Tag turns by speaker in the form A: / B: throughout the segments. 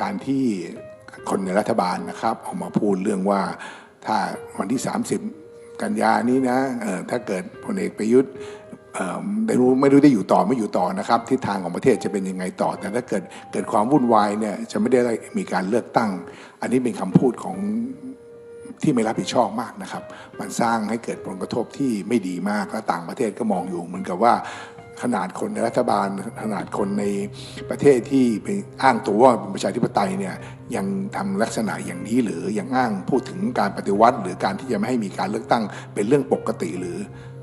A: การที่คนในรัฐบาลนะครับออกมาพูดเรื่องว่าถ้าวันที่ 30 กันยานี้นะถ้าเกิดพลเอกประยุทธ์ไม่รู้ไม่รู้ได้อยู่ต่อไม่อยู่ต่อนะครับทิศทางของประเทศจะเป็นยังไงต่อ แต่ถ้าเกิดเกิดความวุ่นวายเนี่ยจะไม่ได้มีการเลือกตั้ง อันนี้เป็นคำพูดของที่ไม่รับผิดชอบมากนะครับ มันสร้างให้เกิดผลกระทบที่ไม่ดีมากและต่างประเทศก็มองอยู่เหมือนกับว่า ขนาดคนในรัฐบาลขนาดคนในประเทศที่ไปอ้างตัวว่าเป็นประชาธิปไตยเนี่ยยังทำลักษณะอย่างนี้หรือยังอ้างพูดถึงการปฏิวัติ หรือการที่จะไม่ให้มีการเลือกตั้งเป็นเรื่องปกติหรือ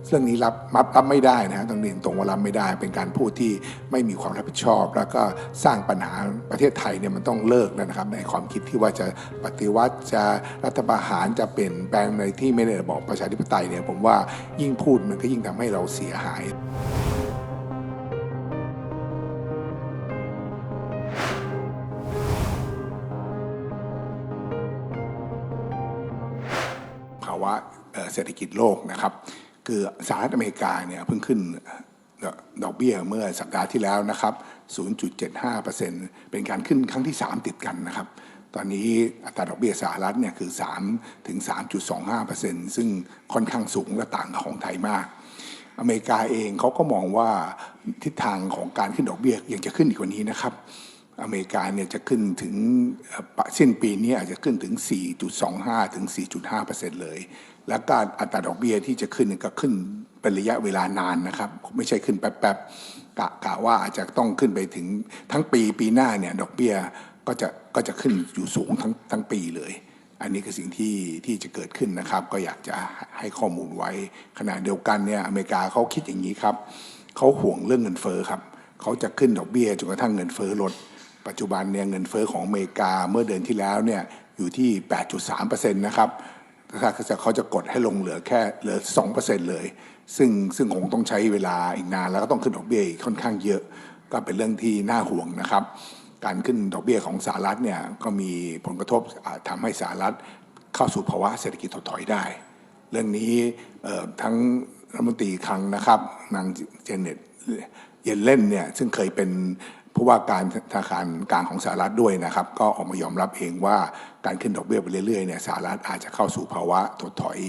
A: เรื่องนี้รับรับรับไม่ได้นะฮะต้องเรียนตรงว่ารับไม่ได้ เป็นการพูดที่ไม่มีความรับผิดชอบ แล้วก็สร้างปัญหาประเทศไทยเนี่ยมันต้องเลิกแล้วนะครับ ในความคิดที่ว่าจะปฏิวัติจะรัฐประหารจะเปลี่ยนแปลงในที่ไม่ได้บอกประชาธิปไตยเนี่ยผมว่ายิ่งพูดมันก็ยิ่งทำให้เราเสียหายาวะเศรษฐกิจโลกนะครับ คือสหรัฐอเมริกาเนี่ยเพิ่งขึ้นดอกดอกเบี้ยเมื่อสัปดาห์ที่แล้วนะครับ 0.75%เป็นการขึ้นครั้งที่ 3 ติดกันนะครับ ตอนนี้อัตราดอกเบี้ยสหรัฐเนี่ยคือ 3 ถึง 3.25%ซึ่งค่อนข้างสูงและต่างกับของไทยมาก อเมริกาเองเขาก็มองว่าทิศทางของการขึ้นดอกเบี้ยยังจะขึ้นอีกกว่านี้นะครับ อเมริกาเนี่ยจะขึ้นถึงเสิ้นปีนี้อาจจะขึ้นถึง 4.25 ถึง 4.5เลย และการอัตราดอกเบี้ยที่จะขึ้นก็ขึ้นเป็นระยะเวลานานนะครับ ไม่ใช่ขึ้นแป๊บๆกะกะว่าอาจจะต้องขึ้นไปถึงทั้งปีปีหน้าเนี่ยดอกเบี้ยก็จะก็จะขึ้นอยู่สูงทั้งทั้งปีเลย อันนี้คือสิ่งที่ที่จะเกิดขึ้นนะครับ ก็อยากจะให้ข้อมูลไว้ขณะเดียวกันเนี่ยอเมริกาเขาคิดอย่างนี้ครับเขาห่วงเรื่องเงินเฟ้อครับเขาจะขึ้นดอกเบี้ยจนกระทั่งเงินเฟ้อลด ปัจจุบันเนี่ยเงินเฟ้อของอเมริกาเมื่อเดือนที่แล้วเนี่ยอยู่ที่ 8.3%นะครับถ้าเขาจะเขาจะกดให้ลงเหลือแค่เหลือ 2%เลย ซึ่งซึ่งคงต้องใช้เวลาอีกนาน แล้วก็ต้องขึ้นดอกเบี้ยค่อนข้างเยอะ ก็เป็นเรื่องที่น่าห่วงนะครับ การขึ้นดอกเบี้ยของสหรัฐเนี่ยก็มีผลกระทบอาจทำให้สหรัฐเข้าสู่ภาวะเศรษฐกิจถดถอยได้ เรื่องนี้ทั้งรัฐมนตรีคลังนะครับนางเจเน็ตเยนเล่นเนี่ยซึ่งเคยเป็น ผู้ว่าการธนาคารกลางของสหรัฐด้วยนะครับ ก็ออกมายอมรับเองว่าการขึ้นดอกเบี้ยไปเรื่อยๆเนี่ยสหรัฐอาจจะเข้าสู่ภาวะถดถอย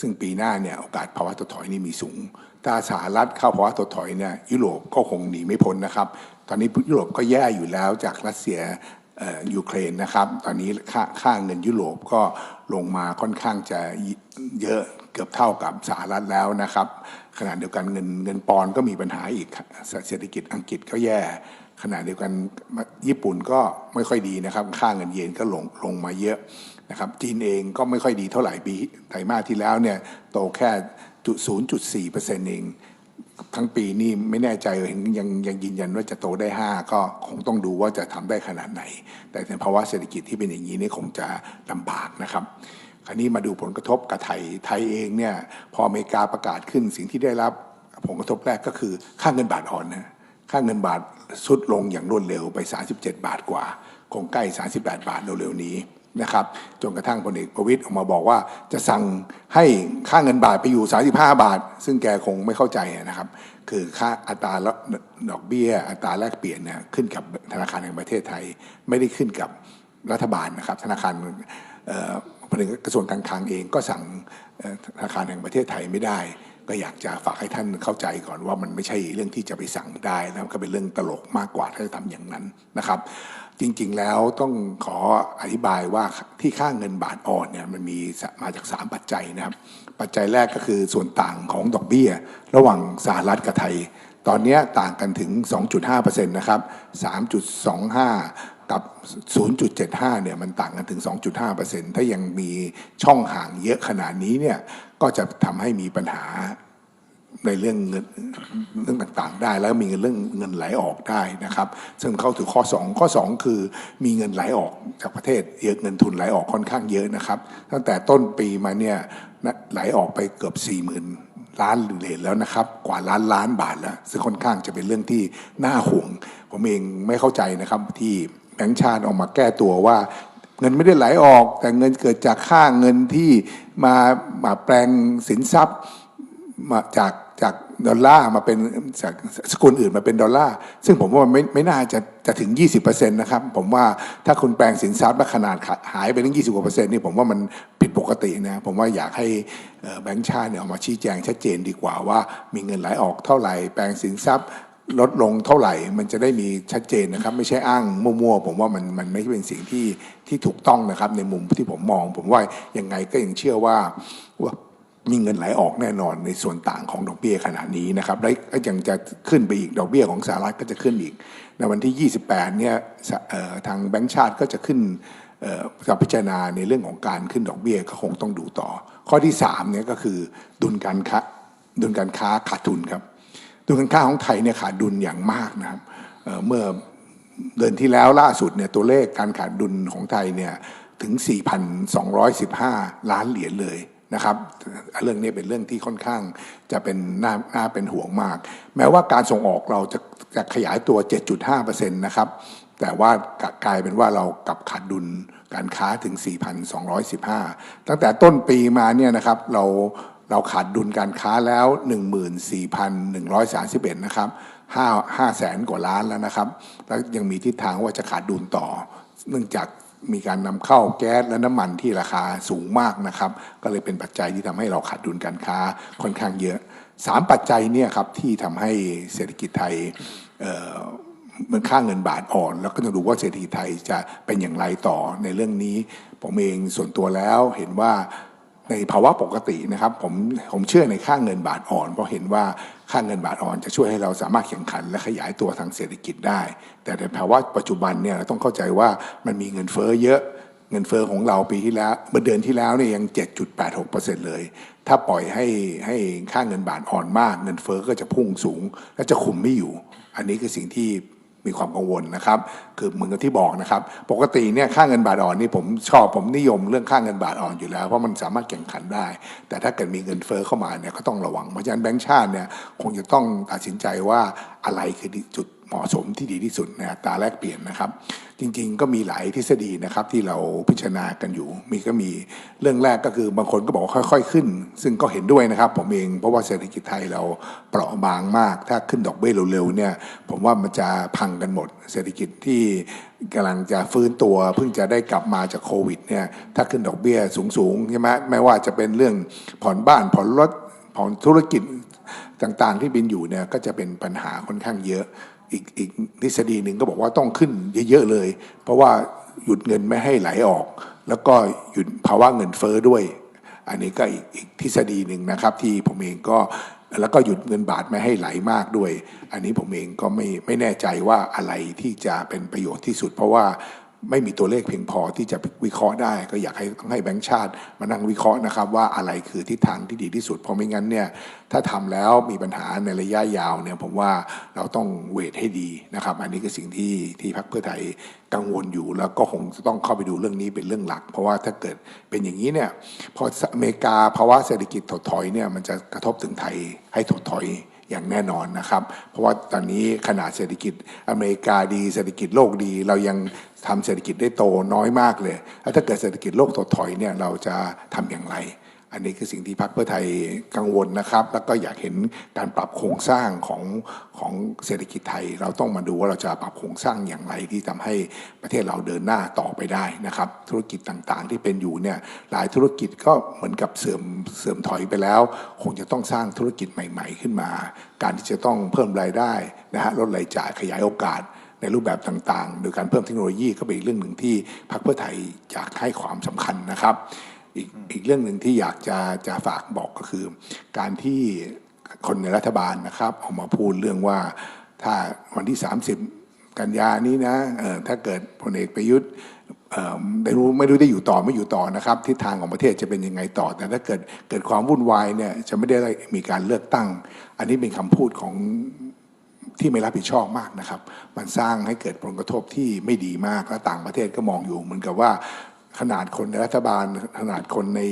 A: ซึ่งปีหน้าเนี่ยโอกาสภาวะถดถอยนี่มีสูง ถ้าสหรัฐเข้าภาวะถดถอยเนี่ยยุโรปก็คงหนีไม่พ้นนะครับ ตอนนี้ยุโรปก็แย่อยู่แล้วจากรัสเซียยูเครนนะครับ ตอนนี้ค่าค่าเงินยุโรปก็ลงมาค่อนข้างจะเยอะเกือบเท่ากับสหรัฐแล้วนะครับขณะเดียวกันเงินเงินปอนก็มีปัญหาอีกเศรษฐกิจอังกฤษก็แย่ ขณะเดียวกันญี่ปุ่นก็ไม่ค่อยดีนะครับค่าเงินเยนก็ลงลงมาเยอะนะครับจีนเองก็ไม่ค่อยดีเท่าไหร่ปีไตรมาสที่แล้วเนี่ยโตแค่จุด0.4%เปอร์เซ็นต์เองทั้งปีนี่ไม่แน่ใจเห็นยังยังยืนยันว่าจะโตได้ 5 ก็คงต้องดูว่าจะทำได้ขนาดไหน แต่ในภาวะเศรษฐกิจที่เป็นอย่างนี้นี่คงจะลำบากนะครับคราวนี้มาดูผลกระทบกับไทยไทยเองเนี่ยพออเมริกาประกาศขึ้นสิ่งที่ได้รับผลกระทบแรกก็คือค่าเงินบาทอ่อนนะ ค่าเงินบาทสุดลงอย่างรวดเร็วไป 37 บาทกว่า คงใกล้ 38 บาทเร็วๆนี้นะครับจนกระทั่งพลเอกประวิตยออกมาบอกว่าจะสั่งให้ค่าเงินบาทไปอยู่ 35 บาท ซึ่งแกคงไม่เข้าใจนะครับ คือค่าอัตราดอกเบี้ย อัตราแลกเปลี่ยนเนี่ยขึ้นกับธนาคารแห่งประเทศไทย ไม่ได้ขึ้นกับรัฐบาลนะครับ ธนาคารเอ่อพลเอกระทรวงการคลังเองก็สั่งธนาคารแห่งประเทศไทยไม่ได้ ก็อยากจะฝากให้ท่านเข้าใจก่อนว่ามันไม่ใช่เรื่องที่จะไปสั่งได้แล้วก็เป็นเรื่องตลกมากกว่าถ้าจะทำอย่างนั้นนะครับ จริงๆแล้วต้องขออธิบายว่าที่ค่าเงินบาทอ่อนเนี่ยมันมีมาจาก 3 ปัจจัยนะครับ ปัจจัยแรกก็คือส่วนต่างของดอกเบี้ย ระหว่างสหรัฐกับไทย ตอนนี้ต่างกันถึง 2.5%นะครับ3.25 กับ 0.75 เนี่ยมันต่างกันถึง 2.5%ถ้ายังมีช่องห่างเยอะขนาดนี้เนี่ยก็จะทำให้มีปัญหาในเรื่องเงินเรื่องต่างๆ ได้ แล้วมีเงินเรื่องเงินไหลออกได้นะครับ ซึ่งเข้าถึงข้อ 2 ข้อ 2 คือมีเงินไหลออกจากประเทศเยอะเงินทุนไหลออกค่อนข้างเยอะนะครับ ตั้งแต่ต้นปีมาเนี่ยไหลออกไปเกือบ 40,000 ล้านเหรียญแล้วนะครับ กว่าล้านล้านบาทแล้ว ซึ่งค่อนข้างจะเป็นเรื่องที่น่าห่วง ผมเองไม่เข้าใจนะครับที่ แบงก์ชาติออกมาแก้ตัวว่า เงินไม่ได้ไหลออก แต่เงินเกิดจากค่าเงินที่มามาแปลงสินทรัพย์มาจากจากดอลลาร์มาเป็นจากสกุลอื่นมาเป็นดอลลาร์ซึ่งผมว่ามันไม่ไม่น่าจะจะถึง 20%นะครับ ผมว่าถ้าคุณแปลงสินทรัพย์และขนาดขาหายไปถึง 20กว่าเปอร์เซ็นต์นี่ผมว่ามันผิดปกตินะผมว่าอยากให้แบงก์ชาติเนี่ยออกมาชี้แจงชัดเจนดีกว่าว่ามีเงินไหลออกเท่าไหร่ แปลงสินทรัพย์ ลดลงเท่าไหร่ มันจะได้มีชัดเจนนะครับ ไม่ใช่อ้างมั่วๆ ผมว่ามันมันไม่เป็นสิ่งที่ที่ถูกต้องนะครับ ในมุมที่ผมมอง ผมว่ายังไงก็ยังเชื่อว่าว่ามีเงินไหลออกแน่นอนในส่วนต่างของดอกเบี้ยขนาดนี้นะครับและยังจะขึ้นไปอีกดอกเบี้ยของสหรัฐก็จะขึ้นอีก ในวันที่ 28 เนี่ยทางแบงก์ชาติก็จะขึ้นจะพิจารณาในเรื่องของการขึ้นดอกเบี้ยก็คงต้องดูต่อ ข้อที่3เนี่ยก็คือดุลการค้าดุลการค้าขาดทุนครับ ดุลการค้าของไทยเนี่ยขาดดุลอย่างมากนะครับเเมื่อเดือนที่แล้วล่าสุดเนี่ยตัวเลขการขาดดุลของไทยเนี่ยถึง 4,215 ล้านเหรียญเลยนะครับเรื่องนี้เป็นเรื่องที่ค่อนข้างจะเป็นน่านาเป็นห่วงมาก แม้ว่าการส่งออกเราจะจะขยายตัว 7.5%นะครับแต่ว่ากลายเป็นว่าเรากลับขาดดุลการค้าถึง 4,215 ตั้งแต่ต้นปีมาเนี่ยนะครับเรา เราขาดดุลการค้าแล้ว 14,131 นะครับ5 5แสนกว่าล้านแล้วนะครับ แล้วยังมีทิศทางว่าจะขาดดุลต่อ เนื่องจากมีการนำเข้าแก๊สและน้ำมันที่ราคาสูงมากนะครับ ก็เลยเป็นปัจจัยที่ทำให้เราขาดดุลการค้าค่อนข้างเยอะสามปัจจัยเนี่ยครับที่ทำให้เศรษฐกิจไทยเออมันค่าเงินบาทอ่อน แล้วก็ต้องดูว่าเศรษฐกิจไทยจะเป็นอย่างไรต่อในเรื่องนี้ ผมเองส่วนตัวแล้วเห็นว่า ในภาวะปกตินะครับผมผมเชื่อในค่าเงินบาทอ่อน เพราะเห็นว่าค่าเงินบาทอ่อนจะช่วยให้เราสามารถแข่งขันและขยายตัวทางเศรษฐกิจได้ แต่ในภาวะปัจจุบันเนี่ยเราต้องเข้าใจว่ามันมีเงินเฟ้อเยอะเงินเฟอ้อของเราปีที่แล้วเมื่อเดือนที่แล้วเนี่ยยัง 7.86%เลย ถ้าปล่อยให้ให้ค่าเงินบาทอ่อนมาก เงินเฟอ้อก็จะพุ่งสูง และจะคุมไม่อยู่ อันนี้คือสิ่งที่ มีความกังวลนะครับ คือเหมือนกับที่บอกนะครับ ปกติเนี่ยค่าเงินบาทอ่อนนี่ผมชอบผมนิยมเรื่องค่าเงินบาทอ่อนอยู่แล้วเพราะมันสามารถแข่งขันได้ แต่ถ้าเกิดมีเงินเฟอ้อเข้ามาเนี่ยก็ต้องระวังเพราะฉะนั้นแบงก์ชาติเนี่ยคงจะต้องตัดสินใจว่าอะไรคือจุด เหมาะสมที่ดีที่สุดในอัตราแลกเปลี่ยนนะครับ จริงๆ ก็มีหลายทฤษฎีนะครับที่เราพิจารณากันอยู่ มีก็มีเรื่องแรกก็คือบางคนก็บอกว่าค่อย ๆ ขึ้น ซึ่งก็เห็นด้วยนะครับ ผมเองเพราะว่าเศรษฐกิจไทยเราเปราะบางมาก ถ้าขึ้นดอกเบี้ยเร็วๆเนี่ยผมว่ามันจะพังกันหมด เศรษฐกิจที่กำลังจะฟื้นตัวเพิ่งจะได้กลับมาจากโควิดเนี่ยถ้าขึ้นดอกเบี้ยสูงๆใช่ไหมไม่ว่าจะเป็นเรื่องผ่อนบ้านผ่อนรถผ่อนธุรกิจต่างๆที่บินอยู่เนี่ยก็จะเป็นปัญหาค่อนข้างเยอะ อีกอีกทฤษฎีหนึ่งก็บอกว่าต้องขึ้นเยอะๆเลย เพราะว่าหยุดเงินไม่ให้ไหลออก แล้วก็หยุดภาวะเงินเฟ้อด้วย อันนี้ก็อีกอีกทฤษฎีหนึ่งนะครับ ที่ผมเองก็แล้วก็หยุดเงินบาทไม่ให้ไหลมากด้วย อันนี้ผมเองก็ไม่ไม่แน่ใจว่าอะไรที่จะเป็นประโยชน์ที่สุด เพราะว่า ไม่มีตัวเลขเพียงพอที่จะวิเคราะห์ได้ ก็อยากให้ต้องให้แบงก์ชาติ มานั่งวิเคราะห์นะครับ ว่าอะไรคือทิศทางที่ดีที่สุด เพราะไม่งั้นเนี่ยถ้าทำแล้วมีปัญหาในระยะยาวเนี่ยผมว่าเราต้องเวทให้ดีนะครับ อันนี้คือสิ่งที่ที่พรรคเพื่อไทยกังวลอยู่แล้วก็คงจะต้องเข้าไปดูเรื่องนี้เป็นเรื่องหลัก เพราะว่าถ้าเกิดเป็นอย่างนี้เนี่ยพออเมริกาภาวะเศรษฐกิจถดถอยเนี่ยมันจะกระทบถึงไทยให้ถดถอย อย่างแน่นอนนะครับ เพราะว่าตอนนี้ขนาดเศรษฐกิจอเมริกาดี เศรษฐกิจโลกดี เรายังทำเศรษฐกิจได้โตน้อยมากเลย แล้วถ้าเกิดเศรษฐกิจโลกถดถอยเนี่ยเราจะทำอย่างไร อันนี้คือสิ่งที่พรรคเพื่อไทยกังวลนะครับ แล้วก็อยากเห็นการปรับโครงสร้างของของเศรษฐกิจไทย เราต้องมาดูว่าเราจะปรับโครงสร้างอย่างไรที่ทำให้ประเทศเราเดินหน้าต่อไปได้นะครับ ธุรกิจต่างๆ ที่เป็นอยู่เนี่ยหลายธุรกิจก็เหมือนกับเสื่อมเสื่อมถอยไปแล้ว คงจะต้องสร้างธุรกิจใหม่ ๆ ขึ้นมา การที่จะต้องเพิ่มรายได้นะฮะลดรายจ่ายขยายโอกาสในรูปแบบต่างๆ โดยการเพิ่มเทคโนโลยีก็เป็นอีกเรื่องหนึ่งที่พรรคเพื่อไทยอยากให้ความสำคัญนะครับ อีกอีกเรื่องหนึ่งที่อยากจะจะฝากบอกก็คือ การที่คนในรัฐบาลนะครับ ออกมาพูดเรื่องว่าถ้าวันที่ 30 กันยานี้นะถ้าเกิดพลเอกประยุทธ์ไม่รู้ไม่รู้ได้อยู่ต่อไม่อยู่ต่อนะครับทิศทางของประเทศจะเป็นยังไงต่อ แต่ถ้าเกิดเกิดความวุ่นวายเนี่ยจะไม่ได้มีการเลือกตั้ง อันนี้เป็นคำพูดของที่ไม่รับผิดชอบมากนะครับ มันสร้างให้เกิดผลกระทบที่ไม่ดีมากและต่างประเทศก็มองอยู่เหมือนกับว่า ขนาดคนในรัฐบาลขนาดคนใน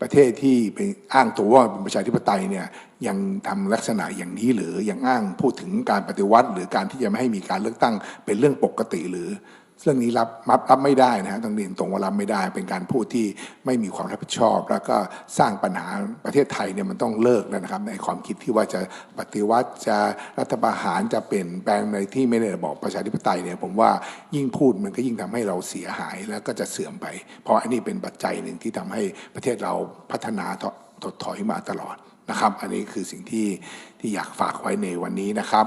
A: ประเทศที่ไปอ้างตัวว่าเป็นประชาธิปไตยเนี่ยยังทำลักษณะอย่างนี้หรือยังอ้างพูดถึงการปฏิวัติ หรือการที่จะไม่ให้มีการเลือกตั้งเป็นเรื่องปกติหรือ เรื่องนี้รับรับรับไม่ได้นะฮะต้องเรียนตรงว่ารับไม่ได้ เป็นการพูดที่ไม่มีความรับผิดชอบ แล้วก็สร้างปัญหาประเทศไทยเนี่ยมันต้องเลิกแล้วนะครับ ในความคิดที่ว่าจะปฏิวัติจะรัฐประหารจะเปลี่ยนแปลงในที่ไม่ได้บอบประชาธิปไตยเนี่ยผมว่ายิ่งพูดมันก็ยิ่งทำให้เราเสียหายแล้วก็จะเสื่อมไป เพราะอันนี้เป็นปัจจัยหนึ่งที่ทำให้ประเทศเราพัฒนาถดถอยมาตลอดนะครับ อันนี้คือสิ่งที่ที่อยากฝากไว้ในวันนี้นะครับ